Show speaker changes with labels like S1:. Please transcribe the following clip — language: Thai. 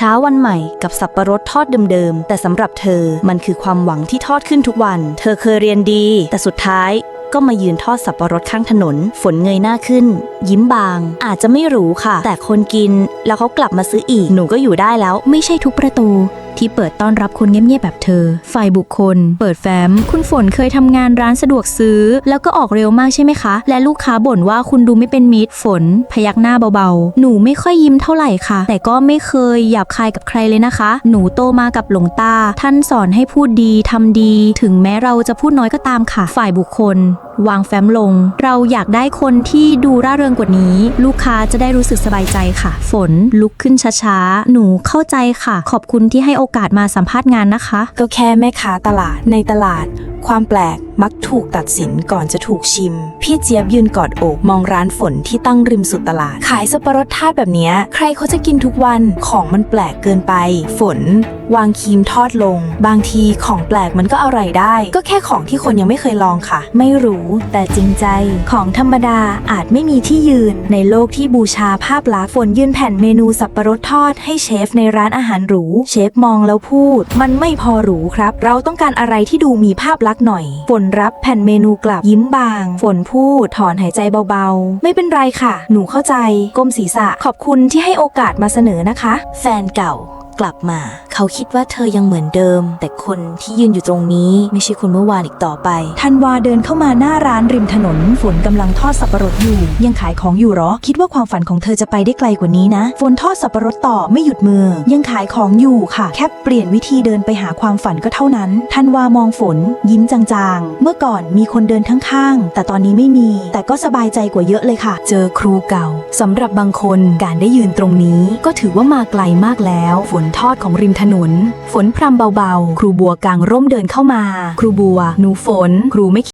S1: เช้าวันใหม่กับสับประรดทอดเดิมๆ แต่สำหรับเธอมันคือความหวังที่ทอดขึ้นทุกวัน เธอเคยเรียนดี แต่สุดท้ายก็มายืนทอดสับประรดข้างถนน ฝนเงยหน้าขึ้นยิ้มบาง อาจจะไม่หรูค่ะ แต่คนกินแล้วเขากลับมาซื้ออีกหนูก็อยู่ได้แล้ว
S2: ไม่ใช่ทุกประตูที่เปิดต้อนรับคนเงียบๆแบบเธอ ฝ่ายบุคคล เปิดแฟ้ม คุณฝนเคยทำงานร้านสะดวกซื้อ แล้วก็ออกเร็วมากใช่ไหมคะ และลูกค้าบ่นว่าคุณดูไม่เป็นมิตร ฝน พยักหน้าเบาๆ หนูไม่ค่อยยิ้มเท่าไหร่ค่ะ แต่ก็ไม่เคยหยาบคายกับใครเลยนะคะ หนูโตมากับหลวงตา ท่านสอนให้พูดดีทำดี ถึงแม้เราจะพูดน้อยก็ตามค่ะ ฝ่ายบุคคล วางแฟ้มลง เราอยากได้คนที่ดูร่าเริงกว่านี้ ลูกค้าจะได้รู้สึกสบายใจค่ะ ฝนลุกขึ้นช้าๆ หนูเข้าใจค่ะ ขอบคุณที่ให้โอกาสมาสัมภาษณ์งานนะคะ
S3: ก็แค่แม่ค้าตลาดในตลาดความแปลกมักถูกตัดสินก่อนจะถูกชิม พี่เจี๊ยบยืนกอดอกมองร้านฝนที่ตั้งริมสุดตลาด ขายสับปะรดทาดแบบนี้ใครเขาจะกินทุกวันของมันแปลกเกินไป ฝน วางครีมทอดลง บางทีของแปลกมันก็อร่อยได้ ก็แค่ของที่คนยังไม่เคยลองค่ะ ไม่รู้แต่จริงใจของธรรมดาอาจไม่มีที่ยืน ในโลกที่บูชาภาพลักษณ์ฝนยื่นแผ่นเมนูสับปะรดทอดให้เชฟในร้านอาหารหรูเชฟมองแล้วพูด มันไม่พอหรูครับ เราต้องการอะไรที่ดูมีภาพลักษณ์หน่อย ฝนรับแผ่นเมนูกลับยิ้มบาง ฝนพูดถอนหายใจเบาๆ ไม่เป็นไรค่ะ หนูเข้าใจ ก้มศีรษะ ขอบคุณที่ให้โอกาสมาเสนอนะคะ
S1: แฟนเก่ากลับมา เขาคิดว่าเธอยังเหมือนเดิม แต่คนที่ยืนอยู่ตรงนี้ไม่ใช่คนเมื่อวานอีกต่อไป
S3: ธันวาเดินเข้ามาหน้าร้านริมถนน ฝนกำลังทอดสับปะรดอยู่ ยังขายของอยู่หรอ คิดว่าความฝันของเธอจะไปได้ไกลกว่านี้นะ ฝนทอดสับปะรดต่อไม่หยุดมือ ยังขายของอยู่ค่ะ แค่เปลี่ยนวิธีเดินไปหาความฝันก็เท่านั้นธันวามองฝน ยิ้มจางๆ เมื่อก่อนมีคนเดินข้างๆแต่ตอนนี้ไม่มี แต่ก็สบายใจกว่าเยอะเลยค่ะ เจอครูเก่าสำหรับบางคนการได้ยืนตรงนี้ ก็ถือว่ามาไกลมากแล้ว ฝนทอดของริมถนนนน ฝนพรำเบาๆ ครูบัวกางร่มเดินเข้ามา ครูบัว หนูฝน ครูไม่